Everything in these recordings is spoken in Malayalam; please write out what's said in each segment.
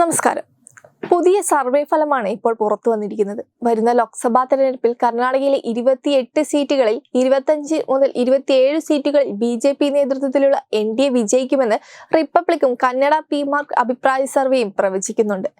നമസ്കാരം. പുതിയ സർവേ ഫലമാണ് ഇപ്പോൾ പുറത്തു വന്നിരിക്കുന്നത്. വരുന്ന ലോക്സഭാ തെരഞ്ഞെടുപ്പിൽ കർണാടകയിലെ ഇരുപത്തിയെട്ട് സീറ്റുകളിൽ ഇരുപത്തഞ്ച് മുതൽ ഇരുപത്തിയേഴ് സീറ്റുകളിൽ ബി ജെ പി നേതൃത്വത്തിലുള്ള എൻ ഡി എ വിജയിക്കുമെന്ന് റിപ്പബ്ലിക്കും കന്നഡ പി മാർക്ക് അഭിപ്രായ സർവേയും പ്രവചിക്കുന്നുണ്ട്.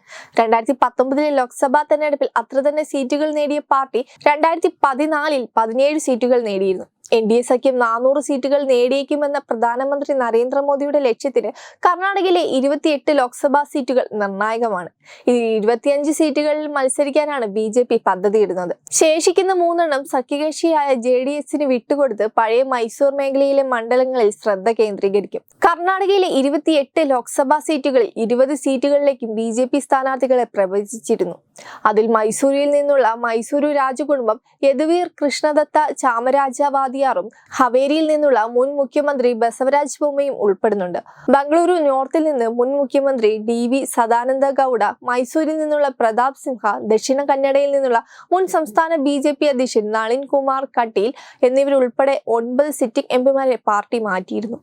രണ്ടായിരത്തി പത്തൊമ്പതിലെ ലോക്സഭാ തെരഞ്ഞെടുപ്പിൽ അത്ര തന്നെ സീറ്റുകൾ നേടിയ പാർട്ടി രണ്ടായിരത്തി പതിനാലിൽ പതിനേഴ് സീറ്റുകൾ നേടിയിരുന്നു. എൻ ഡി എ സഖ്യം നാനൂറ് സീറ്റുകൾ നേടിയേക്കുമെന്ന പ്രധാനമന്ത്രി നരേന്ദ്രമോദിയുടെ ലക്ഷ്യത്തിന് കർണാടകയിലെ ഇരുപത്തിയെട്ട് ലോക്സഭാ സീറ്റുകൾ നിർണായകമാണ്. ഈ ഇരുപത്തിയഞ്ച് സീറ്റുകളിൽ മത്സരിക്കാനാണ് ബി ജെ പി പദ്ധതിയിടുന്നത്. ശേഷിക്കുന്ന മൂന്നെണ്ണം സഖ്യകക്ഷിയായ ജെ ഡി എസിന് വിട്ടുകൊടുത്ത് പഴയ മൈസൂർ മേഖലയിലെ മണ്ഡലങ്ങളിൽ ശ്രദ്ധ കേന്ദ്രീകരിക്കും. കർണാടകയിലെ ഇരുപത്തിയെട്ട് ലോക്സഭാ സീറ്റുകളിൽ ഇരുപത് സീറ്റുകളിലേക്കും ബി ജെ പി സ്ഥാനാർത്ഥികളെ പ്രവചിച്ചിരുന്നു. അതിൽ മൈസൂരിൽ നിന്നുള്ള മൈസൂരു രാജകുടുംബം യദുവീർ കൃഷ്ണദത്ത ചാമരാജവാദിയാറും ഹവേരിയിൽ നിന്നുള്ള മുൻ മുഖ്യമന്ത്രി ബസവരാജ് ബൊമ്മയും ഉൾപ്പെടുന്നുണ്ട്. ബംഗളൂരു നോർത്തിൽ നിന്ന് മുൻ മുഖ്യമന്ത്രി ഡി വി സദാനന്ദ ഗൌഡ മൈസൂരിൽ നിന്നുള്ള പ്രതാപ് സിംഹ ദക്ഷിണ കന്നഡയിൽ നിന്നുള്ള മുൻ സംസ്ഥാന ബി ജെ പി അധ്യക്ഷൻ നളിൻ കുമാർ കട്ടീൽ എന്നിവരുൾപ്പെടെ ഒൻപത് സിറ്റിംഗ് എംപിമാരെ പാർട്ടി മാറ്റിയിരുന്നു.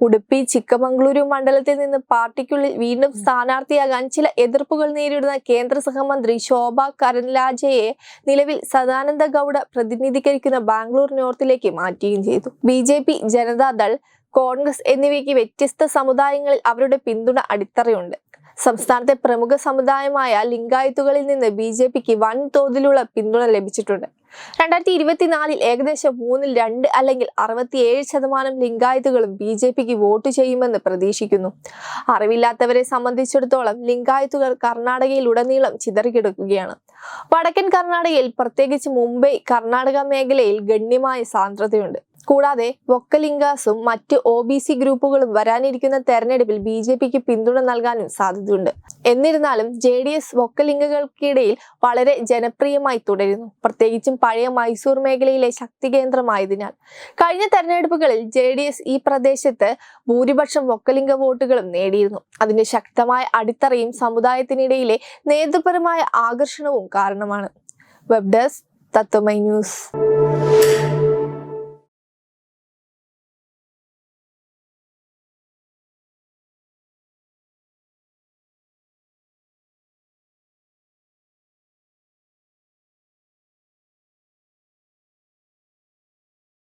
ഉടുപ്പി ചിക്കമംഗളൂരു മണ്ഡലത്തിൽ നിന്ന് പാർട്ടിക്കുള്ളിൽ വീണ്ടും സ്ഥാനാർത്ഥിയാകാൻ ചില എതിർപ്പുകൾ നേരിടുന്ന കേന്ദ്ര സഹമന്ത്രി ശോഭ കരൻലാജയെ നിലവിൽ സദാനന്ദ ഗൌഡ പ്രതിനിധീകരിക്കുന്ന ബാംഗ്ലൂർ നോർത്തിലേക്ക് മാറ്റുകയും ചെയ്തു. B J P Janata Dal Congress എന്നിവയ്ക്ക് വ്യത്യസ്ത സമുദായങ്ങളിൽ അവരുടെ പിന്തുണ അടിത്തറയുണ്ട്. സംസ്ഥാനത്തെ പ്രമുഖ സമുദായമായ ലിംഗായത്തുകളിൽ നിന്ന് ബി ജെ പിക്ക് വൻതോതിലുള്ള പിന്തുണ ലഭിച്ചിട്ടുണ്ട്. രണ്ടായിരത്തി ഇരുപത്തിനാലിൽ ഏകദേശം മൂന്നിൽ രണ്ട് അല്ലെങ്കിൽ അറുപത്തിയേഴ് ശതമാനം ലിംഗായത്തുകളും ബി ജെ പിക്ക് വോട്ട് ചെയ്യുമെന്ന് പ്രതീക്ഷിക്കുന്നു. അറിവില്ലാത്തവരെ സംബന്ധിച്ചിടത്തോളം ലിംഗായത്തുകൾ കർണാടകയിൽ ഉടനീളം ചിതറിക്കിടക്കുകയാണ്. വടക്കൻ കർണാടകയിൽ പ്രത്യേകിച്ച് മുംബൈ കർണാടക മേഖലയിൽ ഗണ്യമായ സാന്ദ്രതയുണ്ട്. കൂടാതെ വൊക്കലിംഗാസും മറ്റ് ഒ ബി സി ഗ്രൂപ്പുകളും വരാനിരിക്കുന്ന തെരഞ്ഞെടുപ്പിൽ ബി ജെ പിക്ക് പിന്തുണ നൽകാനും സാധ്യതയുണ്ട്. എന്നിരുന്നാലും ജെ ഡി എസ് വൊക്കലിംഗകൾക്കിടയിൽ വളരെ ജനപ്രിയമായി തുടരുന്നു. പ്രത്യേകിച്ചും പഴയ മൈസൂർ മേഖലയിലെ ശക്തി കേന്ദ്രമായതിനാൽ. കഴിഞ്ഞ തെരഞ്ഞെടുപ്പുകളിൽ ജെ ഡി എസ് ഈ പ്രദേശത്ത് ഭൂരിപക്ഷം വൊക്കലിംഗ വോട്ടുകളും നേടിയിരുന്നു. അതിന്റെ ശക്തമായ അടിത്തറയും സമുദായത്തിനിടയിലെ നേതൃപരമായ ആകർഷണവും കാരണമാണ്. Web Tatvamayi news.